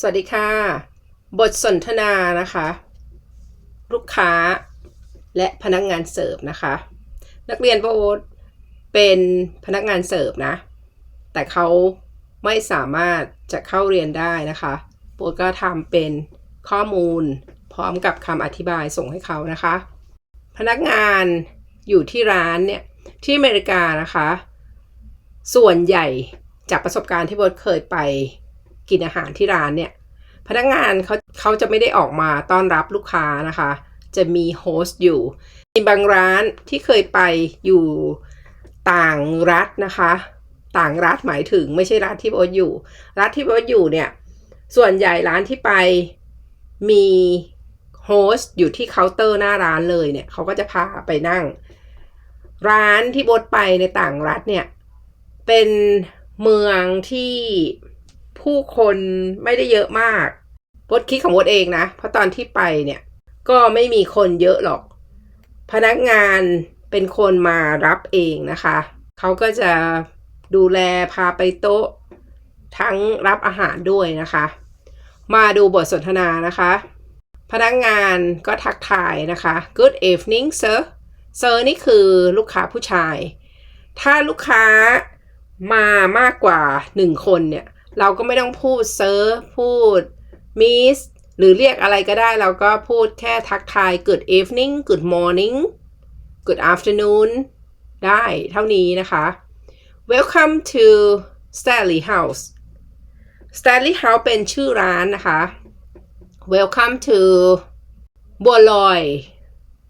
สวัสดีค่ะ บทสนทนานะคะ ลูกค้าและพนักงานเสิร์ฟนะคะ นักเรียนโบทเป็นพนักงานเสิร์ฟนะ แต่เขาไม่สามารถจะเข้าเรียนได้นะคะโบทก็ทำเป็นข้อมูลพร้อมกับคำอธิบายส่งให้เขานะคะ พนักงานอยู่ที่ร้านเนี่ย ที่อเมริกานะคะ ส่วนใหญ่จากประสบการณ์ที่โบทเคยไป กินอาหารที่ร้านเนี่ย พนักงานเขาเขาจะไม่ได้ออกมาต้อนรับลูกค้านะคะ จะมีโฮสต์อยู่มีบางร้านที่เคยไปอยู่ต่างรัฐนะคะ ต่างรัฐหมายถึงไม่ใช่รัฐที่โบทอยู่ รัฐที่โบทอยู่เนี่ย ส่วนใหญ่ร้านที่ไปมีโฮสต์อยู่ที่เคาน์เตอร์หน้าร้านเลยเนี่ยเขาก็จะพาไปนั่ง ร้านที่โบทไปในต่างรัฐเนี่ย เป็นเมืองที่ ผู้คนไม่ได้เยอะมากบดคิดของบดเองนะ เพราะตอนที่ไปเนี่ย ก็ไม่มีคนเยอะหรอก พนักงานเป็นคนมารับเองนะคะ เขาก็จะดูแลพาไปโต๊ะ ทั้งรับอาหารด้วยนะคะ มาดูบทสนทนานะคะ พนักงานก็ทักทายนะคะ Good evening sir sir นี่คือลูกค้าผู้ชาย ถ้าลูกค้ามามากกว่าหนึ่งคนเนี่ย เราก็ไม่ต้องพูดเซอร์พูดมิสหรือเรียกอะไรก็ได้เราก็พูดแค่ทักทาย good evening good morning good afternoon ได้เท่านี้นะคะ welcome to Stanley House Stanley House เป็นชื่อร้านนะคะ welcome to บัวลอย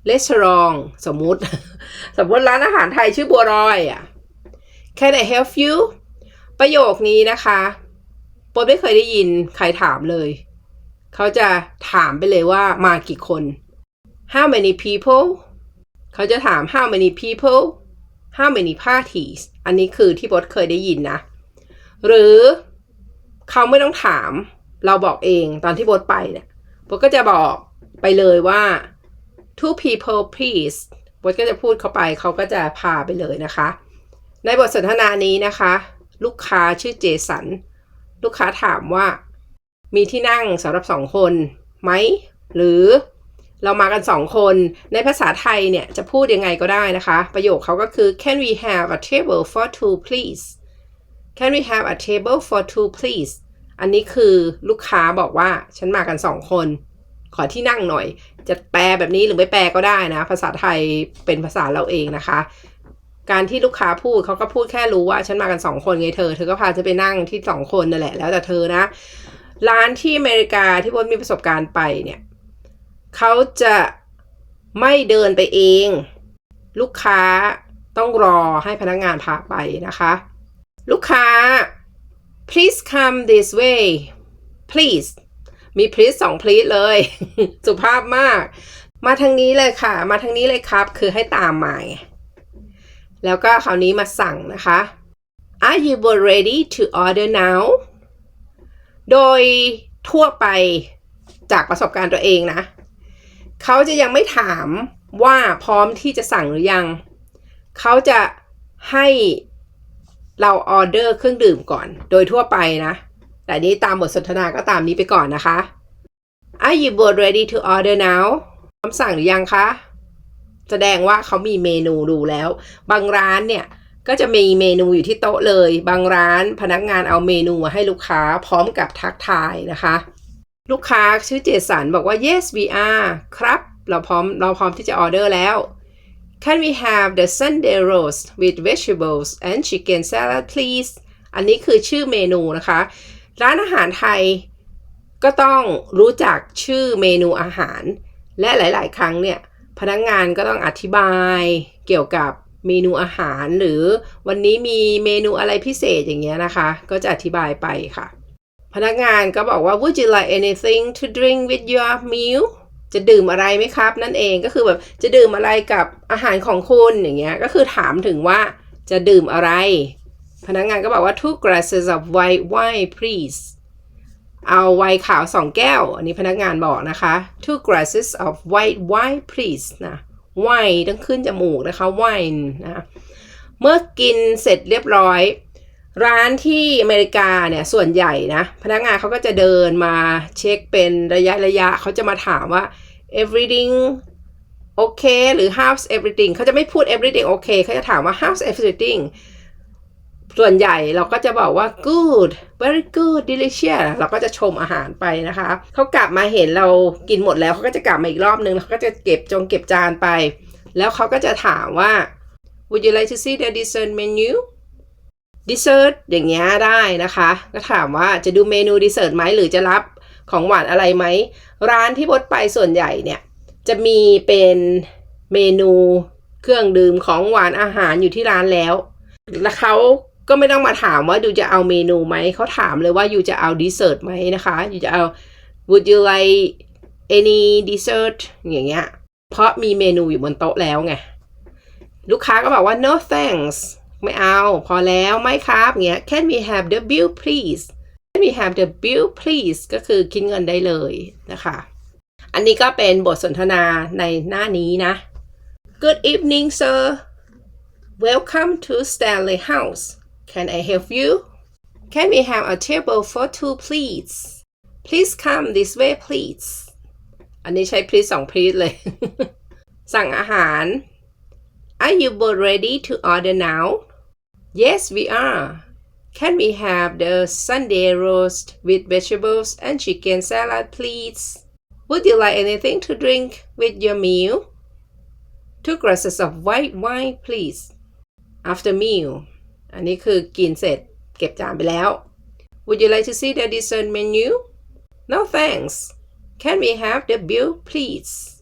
restaurant สมมุติ สมมติร้านอาหารไทยชื่อบัวลอยอะ Can I help you ประโยคนี้นะคะ ป๊ไม่เคยได้ยินใครถามเลย เขาจะถามไปเลยว่ามากี่คน How many people เขาจะถาม How many people How many parties อันนี้คือที่โบ๊เคยได้ยินนะ หรือเขาไม่ต้องถามเราบอกเองตอนที่โบ๊ทไปเนี่ยโบ๊ทก็จะบอกไปเลยว่า two people please โบ๊ทก็จะพูดเข้าไปเขาก็จะพาไปเลยนะคะ ในบทสนทนานี้นะคะ ลูกค้าชื่อเจสัน ลูกค้าถามว่า มีที่นั่งสำหรับสองคนไหม หรือเรามากันสองคน ในภาษาไทยเนี่ย จะพูดยังไงก็ได้นะคะ ประโยคเขาก็คือ can we have a table for two please can we have a table for two please อันนี้คือลูกค้าบอกว่าฉันมากันสองคน ขอที่นั่งหน่อย จะแปลแบบนี้หรือไม่แปลก็ได้นะ ภาษาไทยเป็นภาษาเราเองนะคะ การที่ลูกค้าพูดเขาก็พูดแค่รู้ว่า ฉันมากันสองคนไงเธอ เธอก็พาจะไปนั่งที่สองคนนั่นแหละ แล้วแต่เธอนะ ร้านที่อเมริกาที่พจนมีประสบการณ์ไปเนี่ยเขาจะไม่เดินไปเอง ลูกค้าต้องรอให้พนักงานพาไปนะคะ ลูกค้า please come this way please มี please สอง please เลย สุภาพมาก มาทางนี้เลยค่ะ มาทางนี้เลยครับ คือให้ตามมาไง แล้วก็คราวนี้มาสั่งนะคะ Are you both ready to order now โดยทั่วไปจากประสบการณ์ตัวเองนะ เขาจะยังไม่ถามว่าพร้อมที่จะสั่งหรือยัง เขาจะให้เราออเดอร์เครื่องดื่มก่อน โดยทั่วไปนะ แต่นี้ตามบทสนทนาก็ตามนี้ไปก่อนนะคะ Are you both ready to order now พร้อมสั่งหรือยังคะ แสดงว่าเขามีเมนูดูแล้ว บางร้านเนี่ยก็จะมีเมนูอยู่ที่โต๊ะเลย บางร้านพนักงานเอาเมนูมาให้ลูกค้าพร้อมกับทักทายนะคะ ลูกค้าชื่อเจสันบอกว่า yes we are ครับ เราพร้อมเราพร้อมที่จะออเดอร์แล้ว Can we have the Sunday roast with vegetables and chicken salad please อันนี้คือชื่อเมนูนะคะ ร้านอาหารไทยก็ต้องรู้จักชื่อเมนูอาหาร และหลาย ๆ ครั้งเนี่ย พนักงงานก็ต้องอธิบายเกี่ยวกับเมนูอาหารหรือวันนี้มีเมนูอะไรพิเศษอย่างเงี้ยนะคะ ก็จะอธิบายไปค่ะ พนักงานก็บอกว่า Would you like anything to drink with your meal จะดื่มอะไรไหมครับ นั่นเองก็คือแบบจะดื่มอะไรกับอาหารของคุณอย่างเงี้ยก็คือถามถึงว่าจะดื่มอะไร พนักงานก็บอกว่า two glasses of white wine please เอาไวน์ขาวสองแก้ว อันนี้พนักงานบอกนะคะ two glasses of white wine please นะไวน์ต้องขึ้นจมูกนะคะไวน์นะ เมื่อกินเสร็จเรียบร้อย ร้านที่อเมริกาเนี่ย ส่วนใหญ่นะ พนักงานเขาก็จะเดินมาเช็คเป็นระยะระยะ เขาจะมาถามว่า everything okay หรือ how's everything เขาจะไม่พูด everything okay เขาจะถามว่า how's everything ส่วนใหญ่เราก็จะบอกว่า good very good delicious เราก็จะชมอาหารไปนะคะ เขากลับมาเห็นเรากินหมดแล้วเขาก็จะกลับมาอีกรอบนึงแล้วเขาก็จะเก็บจงเก็บจานไป แล้วเขาก็จะถามว่า would you like to see the dessert menu dessert อย่างเงี้ยได้นะคะ ก็ถามว่าจะดูเมนูดีเซอร์ตไหมหรือจะรับของหวานอะไรไหม ร้านที่บดไปส่วนใหญ่เนี่ย จะมีเป็นเมนูเครื่องดื่มของหวานอาหารอยู่ที่ร้านแล้ว แล้วเขา ก็ไม่ต้องมาถามว่ายูจะเอาเมนูไหม เขาถามเลยว่ายูจะเอาดีเซอร์ตไหมนะคะยูจะเอา would you like any dessert อย่างเงี้ย เพราะมีเมนูอยู่บนโต๊ะแล้วไง ลูกค้าก็บอกว่า no thanks ไม่เอา พอแล้วไม่ครับเงี้ย can we have the bill please can we have the bill please ก็คือคิดเงินได้เลยนะคะ อันนี้ก็เป็นบทสนทนาในหน้านี้นะ Good evening sir Welcome to Stanley House Can I help you Can we have a table for two please Please come this way please อันนี้ใช้ please สอง please เลย สั่งอาหาร Are you both ready to order now Yes we are Can we have the Sunday roast with vegetables and chicken salad please Would you like anything to drink with your meal? Two glasses of white wine, please. After meal. อันนี้คือกินเสร็จเก็บจานไปแล้ว Would you like to see the dessert menu? No thanks. Can we have the bill, please?